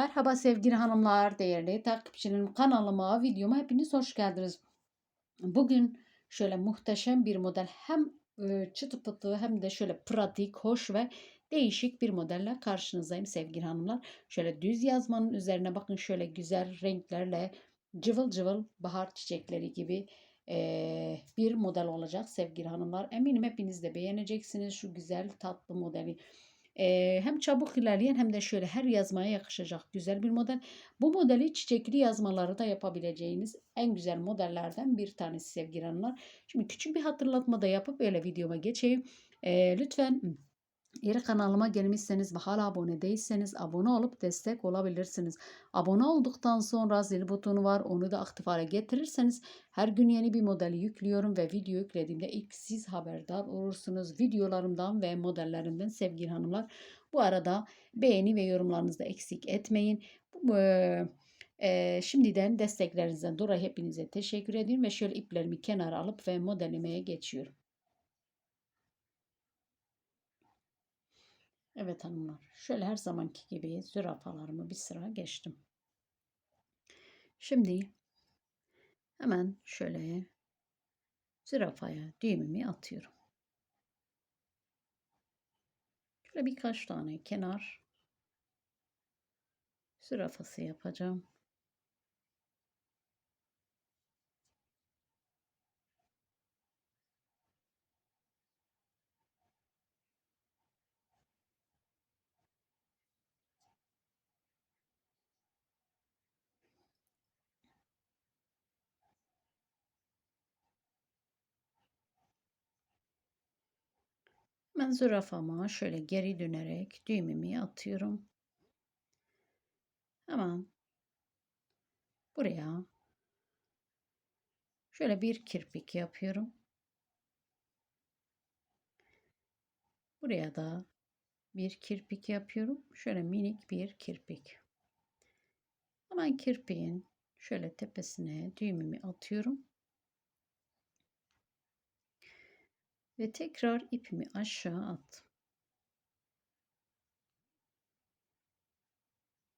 Merhaba sevgili hanımlar, değerli takipçilerim kanalıma, videoma hepiniz hoş geldiniz. Bugün şöyle muhteşem bir model hem e, çıtı pıtı hem de şöyle pratik, hoş ve değişik bir modelle karşınızdayım sevgili hanımlar. Şöyle düz yazmanın üzerine bakın şöyle güzel renklerle cıvıl cıvıl bahar çiçekleri gibi e, bir model olacak sevgili hanımlar. Eminim hepiniz de beğeneceksiniz şu güzel tatlı modeli. Hem çabuk ilerleyen hem de şöyle her yazmaya yakışacak güzel bir model. Bu modeli çiçekli yazmaları da yapabileceğiniz en güzel modellerden bir tanesi sevgili hanımlar. Şimdi küçük bir hatırlatma da yapıp öyle videoma geçeyim. Eee, lütfen eğer kanalıma gelmişseniz ve hala abone değilseniz abone olup destek olabilirsiniz. Abone olduktan sonra zil butonu var onu da aktif hale getirirseniz her gün yeni bir modeli yüklüyorum ve video yüklediğimde ilk siz haberdar olursunuz videolarımdan ve modellerimden sevgili hanımlar. Bu arada beğeni ve yorumlarınızı da eksik etmeyin. Bu, e, e, şimdiden desteklerinizden dolayı hepinize teşekkür ediyorum ve şöyle iplerimi kenara alıp ve modelimeye geçiyorum. Evet hanımlar, şöyle her zamanki gibi zürafalarımı bir sıra geçtim. Şimdi hemen şöyle zürafaya düğümümü atıyorum. Şöyle birkaç tane kenar zürafası yapacağım. Ben zürafama şöyle geri dönerek düğümümü atıyorum. Hemen buraya şöyle bir kirpik yapıyorum. Buraya da bir kirpik yapıyorum. Şöyle minik bir kirpik. Hemen kirpiğin şöyle tepesine düğümümü atıyorum. Ve tekrar ipimi aşağı attım.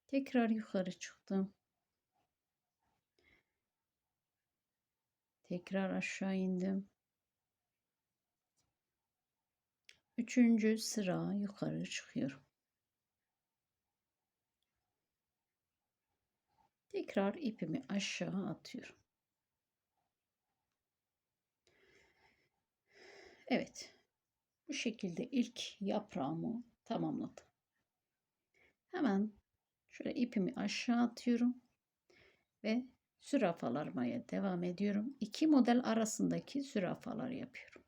Tekrar yukarı çıktım. Tekrar aşağı indim. Üçüncü sıra yukarı çıkıyorum. Tekrar ipimi aşağı atıyorum. Evet. Bu şekilde ilk yaprağımı tamamladım. Hemen şöyle ipimi aşağı atıyorum ve zürafalarmaya devam ediyorum. İki model arasındaki zürafalar yapıyorum.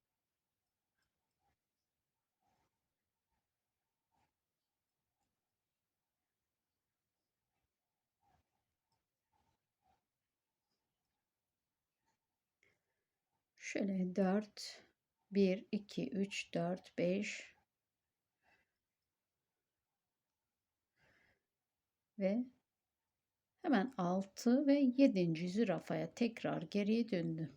Şöyle 4 1 2 3 4 5 ve hemen 6 ve 7. zürafaya tekrar geriye döndüm.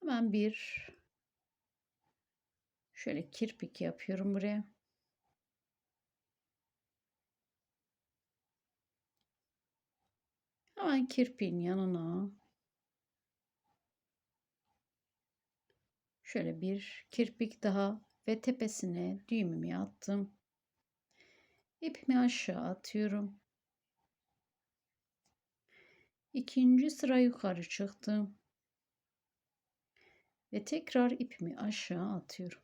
Hemen bir şöyle kirpik yapıyorum buraya. Hemen kirpiğin yanına şöyle bir kirpik daha ve tepesine düğümümü attım. İpimi aşağı atıyorum. İkinci sıra yukarı çıktım. Ve tekrar ipimi aşağı atıyorum.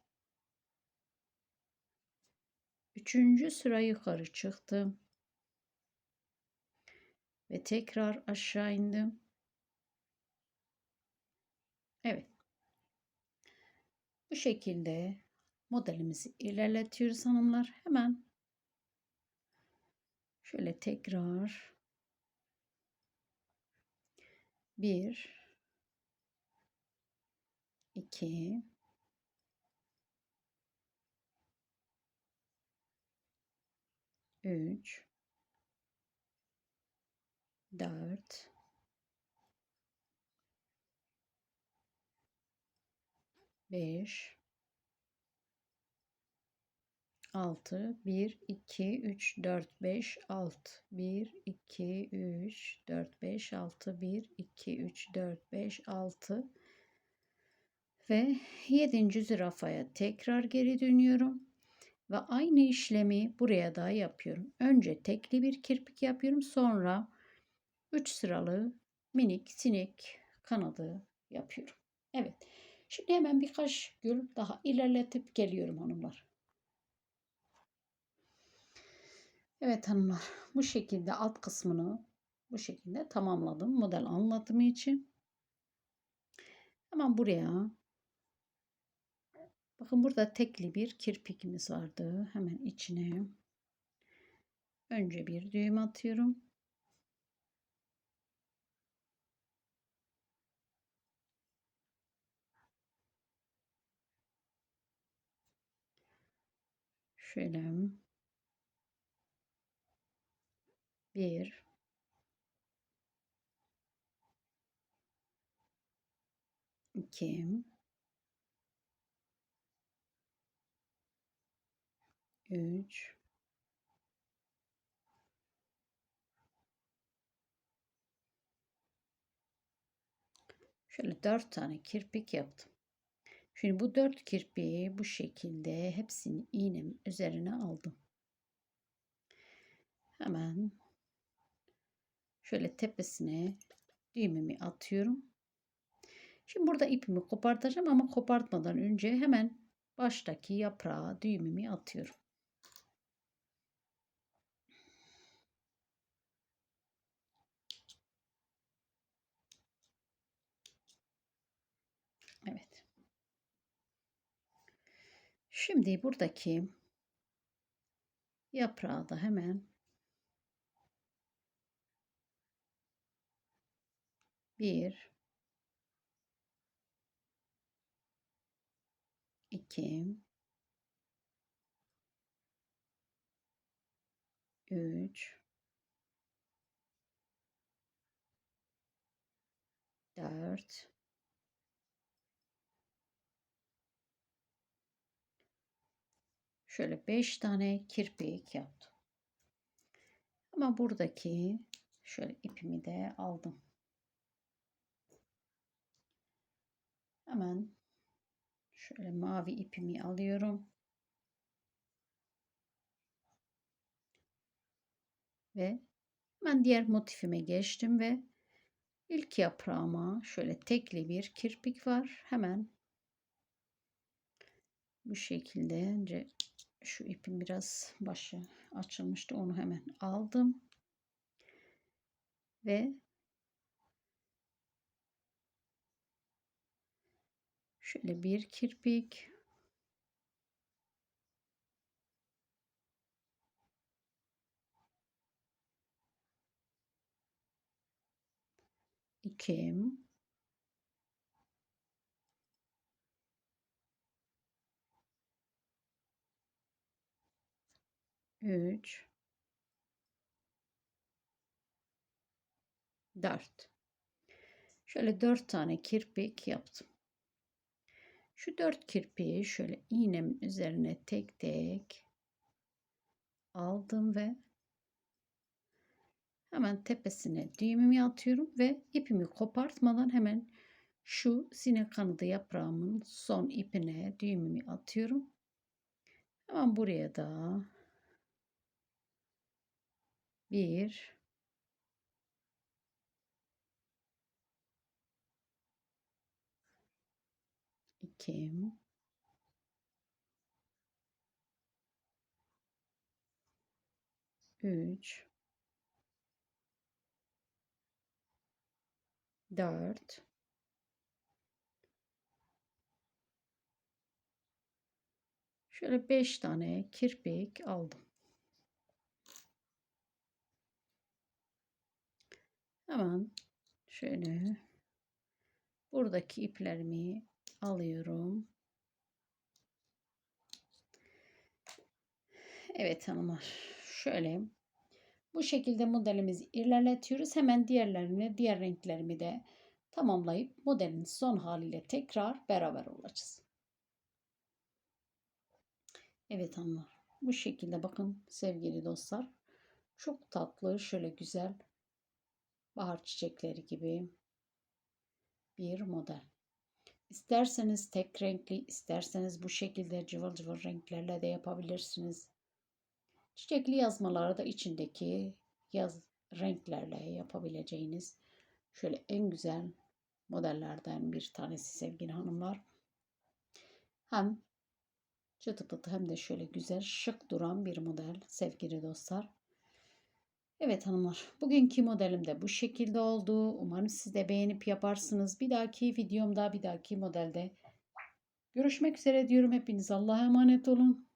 Üçüncü sıra yukarı çıktım. Ve tekrar aşağı indim. Evet. Bu şekilde modelimizi ilerletiyoruz hanımlar. Hemen şöyle tekrar bir iki üç dört beş 6 1 2 3 4 5 6 1 2 3 4 5 6 1 2 3 4 5 6 ve 7. zürafaya tekrar geri dönüyorum ve aynı işlemi buraya da yapıyorum. Önce tekli bir kirpik yapıyorum. Sonra 3 sıralı minik sinek kanadı yapıyorum. Evet. Şimdi hemen birkaç gül daha ilerletip geliyorum hanımlar. Evet hanımlar bu şekilde alt kısmını bu şekilde tamamladım model anlatımı için. Hemen buraya bakın burada tekli bir kirpikimiz vardı. Hemen içine önce bir düğüm atıyorum. Şöyle bir. İki. Üç. Şöyle dört tane kirpik yaptım. Şimdi bu dört kirpiği bu şekilde hepsini iğnemin üzerine aldım. Hemen şöyle tepesine düğümümü atıyorum. Şimdi burada ipimi kopartacağım ama kopartmadan önce hemen baştaki yaprağa düğümümü atıyorum. Evet. Şimdi buradaki yaprağı da hemen bir 2 3 4 şöyle 5 tane kirpik yaptım. Ama buradaki şöyle ipimi de aldım. Hemen Şöyle mavi ipimi alıyorum. Ve ben diğer motifime geçtim ve ilk yaprağıma şöyle tekli bir kirpik var. Hemen bu şekilde önce şu ipin biraz başı açılmıştı. Onu hemen aldım. Ve şöyle bir kirpik ikim 3 4 Şöyle 4 tane kirpik yaptım. Şu 4 kirpiği şöyle iğnemin üzerine tek tek aldım ve hemen tepesine düğümümü atıyorum ve ipimi kopartmadan hemen şu sinek kanadı yaprağımın son ipine düğümümü atıyorum. Hemen buraya da bir. 2 3 4 Şöyle 5 tane kirpik aldım. Hemen şöyle buradaki iplerimi alıyorum. Evet hanımlar. Şöyle bu şekilde modelimizi ilerletiyoruz. Hemen diğerlerini, diğer renklerimi de tamamlayıp modelin son haliyle tekrar beraber olacağız. Evet hanımlar. Bu şekilde bakın sevgili dostlar. Çok tatlı, şöyle güzel bahar çiçekleri gibi bir model. İsterseniz tek renkli, isterseniz bu şekilde cıvıl cıvıl renklerle de yapabilirsiniz. Çiçekli yazmaları da içindeki yaz renklerle yapabileceğiniz şöyle en güzel modellerden bir tanesi sevgili hanımlar. Hem çıtı pıtı hem de şöyle güzel şık duran bir model sevgili dostlar. Evet hanımlar bugünkü modelim de bu şekilde oldu. Umarım siz de beğenip yaparsınız. Bir dahaki videomda bir dahaki modelde görüşmek üzere diyorum. Hepiniz Allah'a emanet olun.